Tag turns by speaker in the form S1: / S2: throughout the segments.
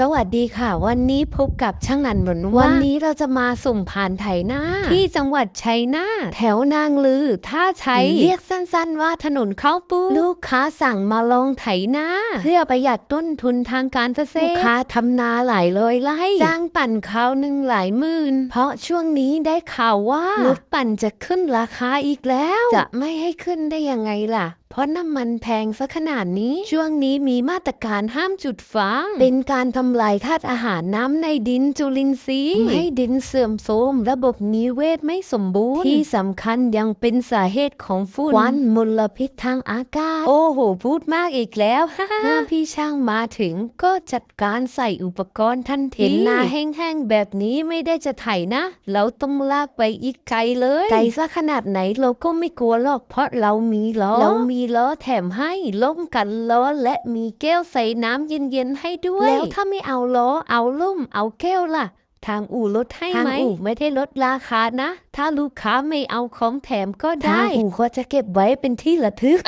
S1: สวัสดีค่ะ วันนี้พบกับช่างนันบนวันนี้เราจะมาสุ่มผ่านไถนาที่จังหวัดชัยนาทแถวนางลือท่าชัยเรียกสั้นๆว่าถนนข้าวปูลูกค้าสั่งมาลองไถนาเพื่อประหยัดต้นทุนทางการเกษตรลูกค้าทำนาหลายร้อยไร่จ้างปั่นข้าวหนึ่งหลายหมื่น เพราะช่วงนี้ได้ข่าวว่ารถปั่นจะขึ้นราคาอีกแล้ว จะไม่ให้ขึ้นได้ยังไงล่ะ เพราะน้ำมันแพงซะขนาดนี้ ช่วงนี้มีมาตรการห้ามจุดฟางเป็นการทำลายธาตุอาหารน้ำในดินจุลินทรีย์ให้ดินเสื่อมโทรมระบบนิเวศไม่สมบูรณ์ ที่สำคัญยังเป็นสาเหตุของฝุ่นควันมลพิษทางอากาศ โอ้โห พูดมากอีกแล้วเมื่อพี่ช่างมาถึงก็จัดการใส่อุปกรณ์ทันทีเห็นหน้าแห้งๆแบบนี้ไม่ได้จะไถนะ เราต้องลากไปอีกไกลเลย ไกลซะขนาดไหนเราก็ไม่กลัวหรอกเพราะเรามีล้อเรามีล้อแถมให้ล่มกันล้อและมีแก้วใส่น้ำเย็นๆให้ด้วย แล้วถ้าไม่เอาล้อเอาล่มเอาแก้วล่ะ ทางอู่ลดให้ไหมทางอู่ไม่ได้ลดราคานะ ถ้าลูกค้าไม่เอาของแถมก็ได้ทางอู่ก็จะเก็บไว้เป็นที่ระลึก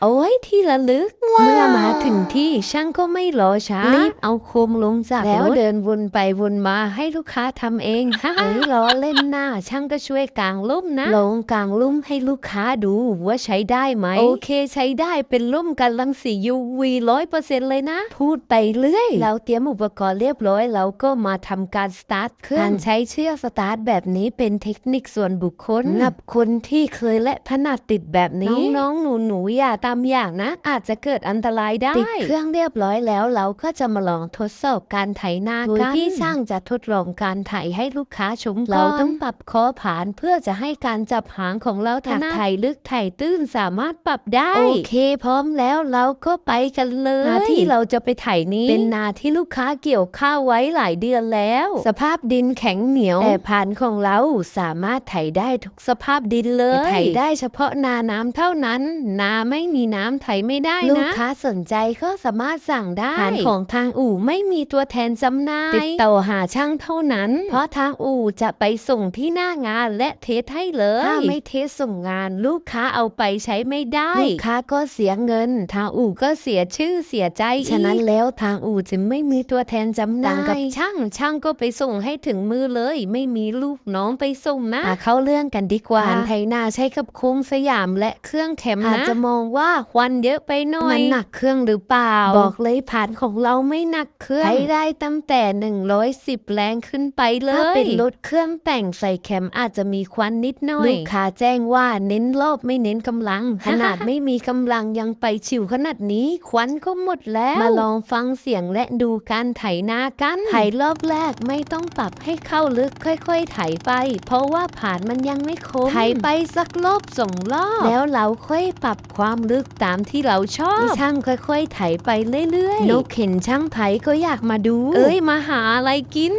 S1: เอาไว้ที่ระลึก เมื่อมาถึงที่ช่างก็ไม่รอช้ารีบเอาโคมลงจากแล้วเดินวนไปวนมาให้ลูกค้าทำเองฮ่าเอ้ยล้อเล่นหน้า ช่างก็ช่วยกางล่มนะลงกางล่มให้ลูกค้าดูว่าใช้ได้ไหม โอเคใช้ได้เป็นล่มกันรังสี UV ร้อยเปอร์เซ็นต์เลยนะ พูดไปเรื่อยเราเตรียมอุปกรณ์เรียบร้อยเราก็มาทำการสตาร์ทเครื่องการใช้เชือกสตาร์ทแบบนี้เป็นเทคนิคส่วนบุคคลสำหรับคนที่เคยและถนัดติดแบบนี้ น้องๆ หนูๆ อย่าตามอย่างนะ อาจจะเกิดอันตรายได้ ติดเครื่องเรียบร้อยแล้วเราก็จะมาลองทดสอบการไถนาโดยที่ช่างจะทดลองการไถให้ลูกค้าชมก่อนเราต้องปรับคอผานเพื่อจะให้การจับหางของเราถนัดไถลึกไถตื้นสามารถปรับได้ โอเค พร้อมแล้วเราก็ไปกันเลยนาที่เราจะไปไถนี้เป็นนาที่ลูกค้าเกี่ยวข้าวไว้หลายเดือนแล้ว สภาพดินแข็งเหนียวแต่พันธุ์ของเราสามารถไถได้ทุกสภาพดินเลยไถได้เฉพาะนาน้ำเท่านั้น นาไม่มีน้ำไถไม่ได้นะ ลูกค้าสนใจก็สามารถสั่งได้พันธุ์ของทางอู่ไม่มีตัวแทนจำหน่ายติดต่อหาช่างเท่านั้น เพราะทางอู่จะไปส่งที่หน้างานและเทสให้เลยถ้าไม่เทสส่งงาน ลูกค้าเอาไปใช้ไม่ได้ ลูกค้าก็เสียเงิน ทางอู่ก็เสียชื่อเสียใจ ฉะนั้นแล้วทางอู่จะไม่มีตัวแทนจำหน่ายกับช่างช่างก็ไปส่งให้ถึงมือเลย ไม่มีลูกน้องไปส่งนะมาเข้าเรื่องกันดีกว่าการไถนาใช้กับโค้งสยามและเครื่องแคมนะ อาจจะมองว่าควันเยอะไปหน่อย มันหนักเครื่องหรือเปล่า บอกเลยผ่านของเราไม่หนักเครื่อง ใช้ได้ตั้งแต่ 110 แรงขึ้นไปเลย ถ้าเป็นรถเครื่องแต่งใส่แคมอาจจะมีควันนิดหน่อย ลูกค้าแจ้งว่าเน้นรอบไม่เน้นกำลัง ขนาดไม่มีกำลังยังไปชิวขนาดนี้ควันก็หมดแล้ว มาลองฟังเสียงและดูการไถนากันไถรอบแรกไม่ต้องปรับให้เข้าลึกค่อย ๆ ไถไป เพราะว่าผ่านมันยังไม่คมไถไปสักรอบสองรอบ แล้วเราค่อยปรับความลึกตามที่เราชอบช่างค่อยๆไถไปเรื่อยๆนกเห็นช่างไถก็อยากมาดู เอ้ยมาหาอะไรกิน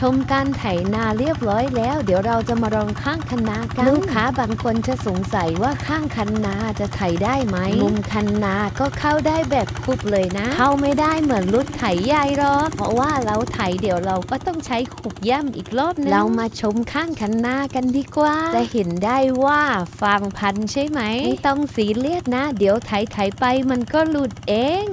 S1: ชมการไถนาเรียบร้อยแล้ว เดี๋ยวเราจะมาลองข้างคันนากันลูกค้าบางคนจะสงสัยว่าข้างคันนาจะไถได้ไหมมุมคันนาก็เข้าได้แบบคุบเลยนะ เข้าไม่ได้เหมือนรถไถใหญ่หรอกเพราะว่าเราไถเดี๋ยวเราก็ต้องใช้ขุบย่ำอีกรอบนึงเรามาชมข้างคันนากันดีกว่า จะเห็นได้ว่าฟางพันใช่ไหมไม่ต้องสีเลียดนะ เดี๋ยวไถไถไปมันก็หลุดเอง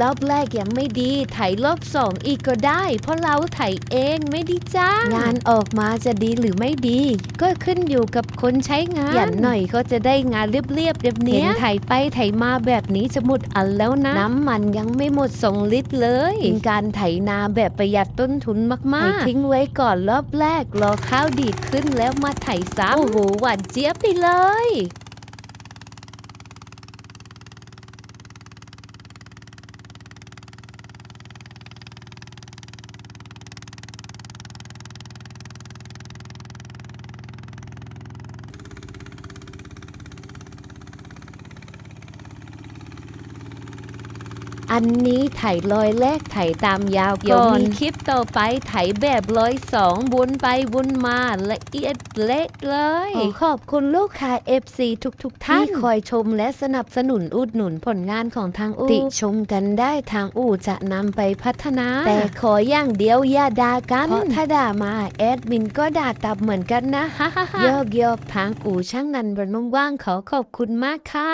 S1: รอบแรกยังไม่ดีไถรอบสองอีกก็ได้ เพราะเราไถเองไม่ไดีจ้างงานออกมาจะดีหรือไม่ดี ก็ขึ้นอยู่กับคนใช้งานอย่างหน่อยก็จะได้งานเรียบๆแบบเนี้ยเห็นไถไปไถมาแบบนี้จะหมดอันแล้วนะ น้ำมันยังไม่หมดสองลิตรเลยเป็นการไถนาแบบประหยัดต้นทุนมากๆทิ้งไว้ก่อนรอบแรกรอข้าวดีดขึ้นแล้วมาไถซ้ำโอ้โหหวานเจี๊ยบไปเลย อันนี้ไถลอยแรกไถตามยาวก่อนเดี๋ยวมีคลิปต่อไปไถแบบร้อยสองบุนไปบุนมาละเอียดเละเลย ขอบคุณลูกค้า FC ทุกๆทท่านที่คอยชมและสนับสนุนอุดหนุนผลงานของทางอูติชมกันได้ทางอูจะนำไปพัฒนา แต่ขออย่างเดียวอย่าด่ากันเพราะถ้าด่ามาแอดมินก็ด่าตอบเหมือนกันนะฮ่าฮ่าฮ่ายอกยอกทางอูช่างนันบรนว่างๆขอขอบคุณมากค่ะ